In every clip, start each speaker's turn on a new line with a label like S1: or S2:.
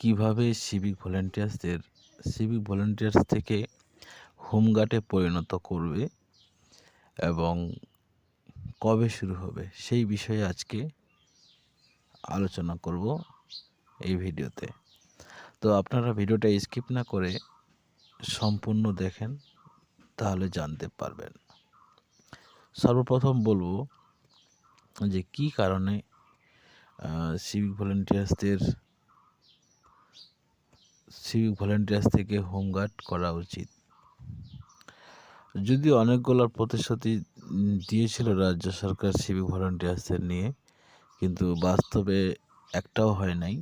S1: কীভাবে সিভিক ভলেন্টিয়ার্সদের civic volunteers থেকে হোমগার্ডে পরিণত করবে এবং কবে শুরু হবে, সেই বিষয়ে আজকে আলোচনা করব এই ভিডিওতে। তো আপনারা ভিডিওটা স্কিপ না করে সম্পূর্ণ দেখেন, তাহলে জানতে পারবেন। সর্বপ্রথম বলব যে কি কারণে সিভিক ভলেন্টিয়ার্সদের সিভিক ভলেন্টিয়ার্স থেকে হোমগার্ড করা উচিত। যদি অনেকগুলো প্রতিশ্রুতি দিয়েছিল রাজ্য সরকার সিভিক ভলেন্টিয়ার্সদের নিয়ে, কিন্তু বাস্তবে একটাও হয় নাই।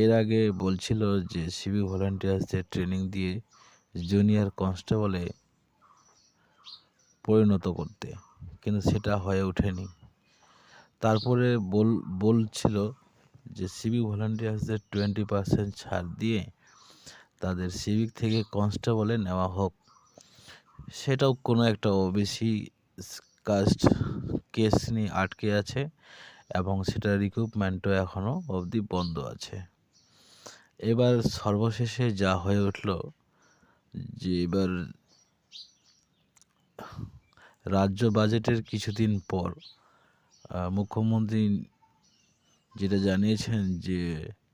S1: এর আগে বলছিল যে সিভিক ভলেন্টিয়ার্সদের ট্রেনিং দিয়ে জুনিয়র কনস্টেবলে পরিণত করতে, কিন্তু সেটা হয়ে ওঠেনি। তারপরে বল, বলছিল যে সিভিক ভলান্টিয়ার্সদের টোয়েন্টি পার্সেন্ট ছাড় দিয়ে তাদের সিভিক থেকে কনস্টেবলে নেওয়া হোক, সেটাও কোনো একটা ওবিসি কাস্ট কেস নিয়ে আটকে আছে এবং সেটার রিক্রুটমেন্টও এখনও অবধি বন্ধ আছে। এবার সর্বশেষে যা হয়ে উঠল যে এবার রাজ্য বাজেটের কিছুদিন পর মুখ্যমন্ত্রী যেটা জানিয়েছেন যে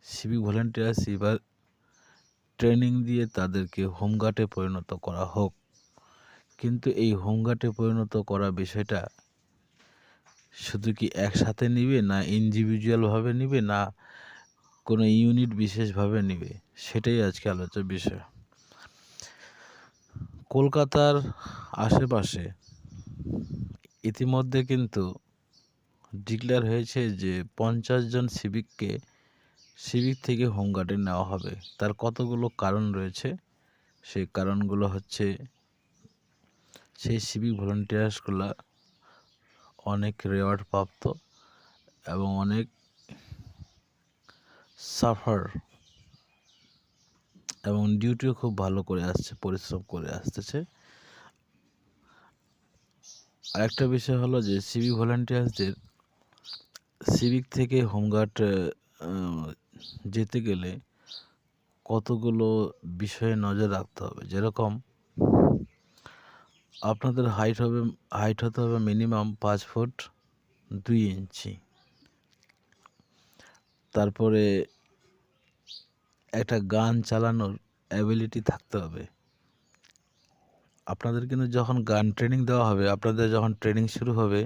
S1: সিভিক ভলেন্টিয়ার্স এবার ট্রেনিং দিয়ে তাদেরকে হোমগার্ডে পরিণত করা হোক। কিন্তু এই হোমগার্ডে পরিণত করা বিষয়টা শুধু কি একসাথে নিবে না ইন্ডিভিজুয়ালভাবে নিবে না কোনো ইউনিট বিশেষভাবে নিবে? সেটাই আজকে আলোচ্য বিষয়। কলকাতার আশেপাশে ইতিমধ্যে কিন্তু ডিক্লেয়ার হয়েছে যে পঞ্চাশ জন সিভিককে সিভিক থেকে হোমগার্ডে নেওয়া হবে। তার কতগুলো কারণ রয়েছে? সেই কারণগুলো হচ্ছে, সেই সিভিক ভলেন্টিয়ার্সগুলো অনেক রেওয়ার্ড প্রাপ্ত এবং অনেক সাফার এবং ডিউটিও খুব ভালো করে আসছে, পরিশ্রম করে আসতেছে। আরেকটা বিষয় হলো যে সিভিক ভলেন্টিয়ার্সদের সিভিক থেকে হোমগার্ড যেতে গেলে কতগুলো বিষয়ে নজর রাখতে হবে? যেরকম আপনাদের হাইট হবে হাইট হতে হবে মিনিমাম পাঁচ ফুট দুই ইঞ্চি। তারপরে একটা গান চালানোর অ্যাবিলিটি থাকতে হবে। আপনাদের কিন্তু যখন গান ট্রেনিং দেওয়া হবে, আপনাদের যখন ট্রেনিং শুরু হবে,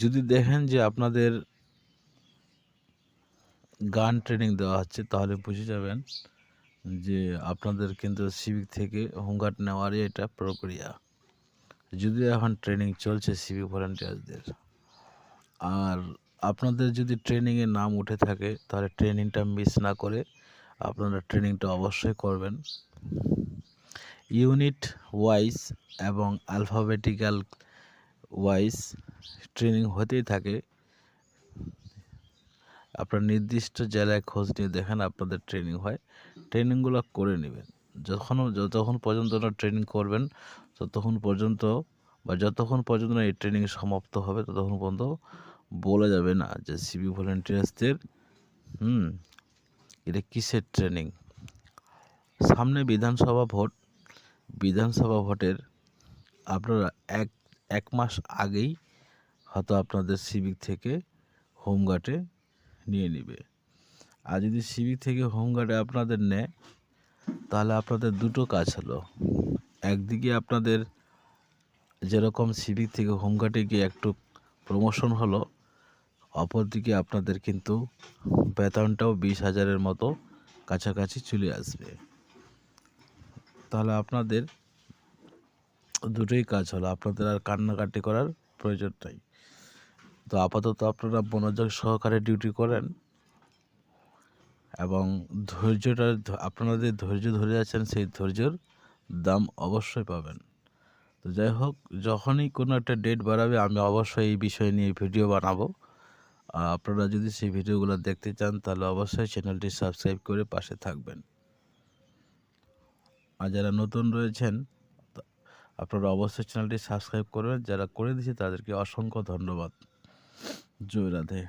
S1: যদি দেখেন যে আপনাদের গান ট্রেনিং দেওয়া হচ্ছে, তাহলে বুঝে যাবেন যে আপনাদের কিন্তু সিভিক থেকে হোমগার্ড নেওয়ারই এটা প্রক্রিয়া। যদি এখন ট্রেনিং চলছে সিভিক ভলেন্টিয়ারদের আর আপনাদের যদি ট্রেনিংয়ের নাম উঠে থাকে, তাহলে ট্রেনিংটা মিস না করে আপনারা ট্রেনিংটা অবশ্যই করবেন। ইউনিট ওয়াইজ এবং অ্যালফাবেটিক্যাল ওয়াইজ ট্রেনিং হতেই থাকে। আপনার নির্দিষ্ট জেলায় খোঁজ নিয়ে দেখেন আপনাদের ট্রেনিং হয়। ট্রেনিংগুলো করে নেবেন। যখন যতক্ষণ পর্যন্ত না ট্রেনিং করবেন, ততক্ষণ পর্যন্ত বা যতক্ষণ পর্যন্ত না এই ট্রেনিং সমাপ্ত হবে, ততক্ষণ পর্যন্ত বলা যাবে না যে সিবি ভলেন্টিয়ার্সদের হুম, এটা কিসের ট্রেনিং সামনে বিধানসভা ভোট। বিধানসভা ভোটের আপনারা এক এক মাস আগেই হয়তো আপনাদের সিভিক থেকে হোমগার্ডে নিয়ে নিবে। আর যদি সিভিক থেকে হোমগার্ডে আপনাদের নেয়, তাহলে আপনাদের দুটো কাজ হলো। একদিকে আপনাদের যেরকম সিভিক থেকে হোমগার্ডে গিয়ে একটু প্রমোশন হলো, অপরদিকে আপনাদের কিন্তু বেতনটাও বিশ হাজারের মতো কাছাকাছি চলে আসবে। তাহলে আপনাদের দুটোই কাজ হলো, আপনাদের আর কান্নাকাটি করার প্রয়োজন নাই। তো আপাতত আপনারা মনোযোগ সহকারে ডিউটি করেন এবং ধৈর্যটা আপনাদের ধৈর্য ধরে আছেন, সেই ধৈর্যর দাম অবশ্যই পাবেন। তো যাই হোক, যখনই কোনো একটা ডেট বাড়াবে, আমি অবশ্যই এই বিষয় নিয়ে ভিডিও বানাবো। আপনারা যদি সেই ভিডিওগুলো দেখতে চান, তাহলে অবশ্যই চ্যানেলটি সাবস্ক্রাইব করে পাশে থাকবেন। আর যারা নতুন রয়েছেন আপনারা অবশ্যই চ্যানেলটি সাবস্ক্রাইব করবেন। যারা করে দিয়েছে, তাদেরকে অসংখ্য ধন্যবাদ। জয় রাধে